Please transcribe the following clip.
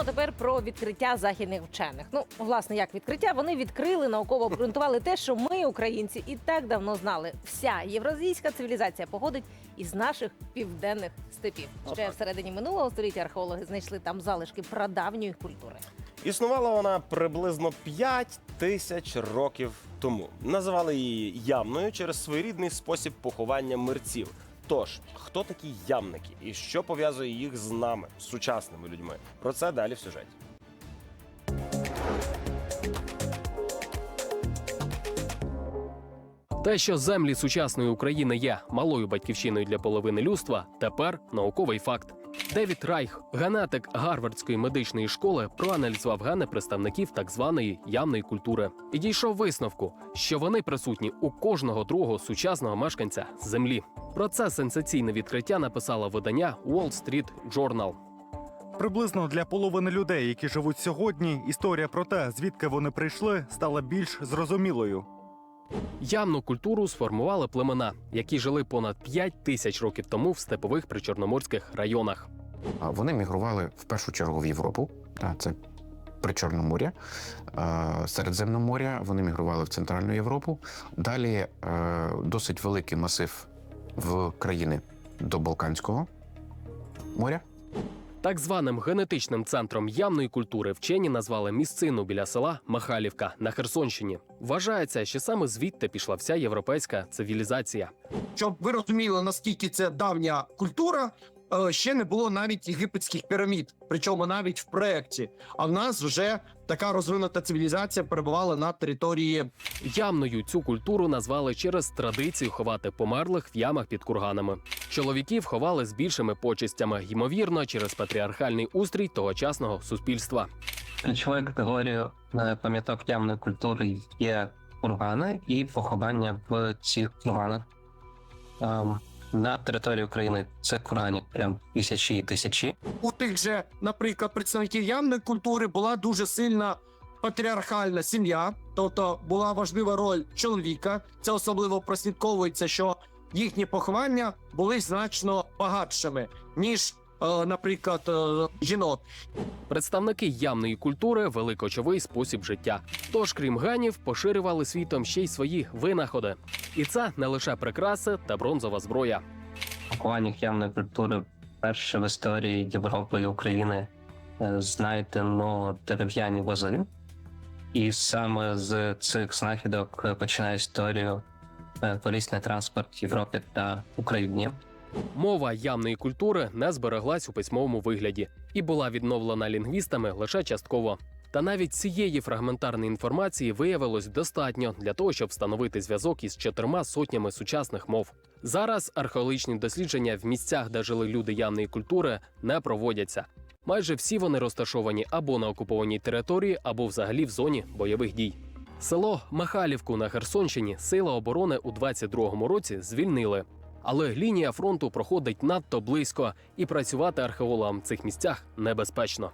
а тепер про відкриття західних вчених. Ну, власне, як відкриття, вони відкрили науково обґрунтували те, що ми, українці, і так давно знали. Вся євразійська цивілізація походить із наших південних степів. Ще всередині минулого століття археологи знайшли там залишки прадавньої культури. Існувала вона приблизно 5 тисяч років тому. Називали її ямною через своєрідний спосіб поховання мерців. Тож, хто такі ямники і що пов'язує їх з нами, з сучасними людьми? Про це далі в сюжеті. Те, що землі сучасної України є малою батьківщиною для половини людства, тепер науковий факт. Девід Райх, генетик Гарвардської медичної школи, проаналізував гени представників так званої ямної культури і дійшов висновку, що вони присутні у кожного другого сучасного мешканця землі. Про це сенсаційне відкриття написало видання Wall Street Journal. Приблизно для половини людей, які живуть сьогодні, історія про те, звідки вони прийшли, стала більш зрозумілою. Ямну культуру сформували племена, які жили понад 5 тисяч років тому в степових причорноморських районах. Вони мігрували в першу чергу в Європу, це Причорномор'я, е, Середземномор'я. Вони мігрували в Центральну Європу. Далі е, досить великий масив в країни до Балканського моря. Так званим генетичним центром ямної культури вчені назвали місцину біля села Махалівка на Херсонщині. Вважається, що саме звідти пішла вся європейська цивілізація. щоб ви розуміли, наскільки це давня культура. Е, Ще не було навіть єгипетських пірамід, причому навіть в проєкті. А в нас вже така розвинута цивілізація перебувала на території Ямною цю культуру назвали через традицію ховати померлих в ямах під курганами. Чоловіків ховали з більшими почестями, ймовірно, через патріархальний устрій тогочасного суспільства. Ключовою категорією е, пам'яток ямної культури є кургани і поховання в цих курганах. Ем, на території України це курганів прям тисячі і тисячі. у тих же, наприклад, представників явної культури була дуже сильна патріархальна сім'я, тобто була важлива роль чоловіка. Це особливо прослідковується, що їхні поховання були значно багатшими ніж, наприклад, е, жінок. Представники ямної культури вели кочовий спосіб життя. Тож, крім ганів, поширювали світом ще й свої винаходи. І це не лише прикраси та бронзова зброя. Похованнях ямної культури перше в історії Європи і України е, знайдено дерев'яні вози. І саме з цих знахідок е, починає історію е, колісний транспорт в Європі та Україні. Мова ямної культури не збереглась у письмовому вигляді і була відновлена лінгвістами лише частково. Та навіть цієї фрагментарної інформації виявилось достатньо для того, щоб встановити зв'язок із чотирма сотнями сучасних мов. Зараз археологічні дослідження в місцях, де жили люди ямної культури, не проводяться. Майже всі вони розташовані або на окупованій території, або взагалі в зоні бойових дій. Село Михайлівку на Херсонщині сили оборони у 22-му році звільнили. Але лінія фронту проходить надто близько, і працювати археологам в цих місцях небезпечно.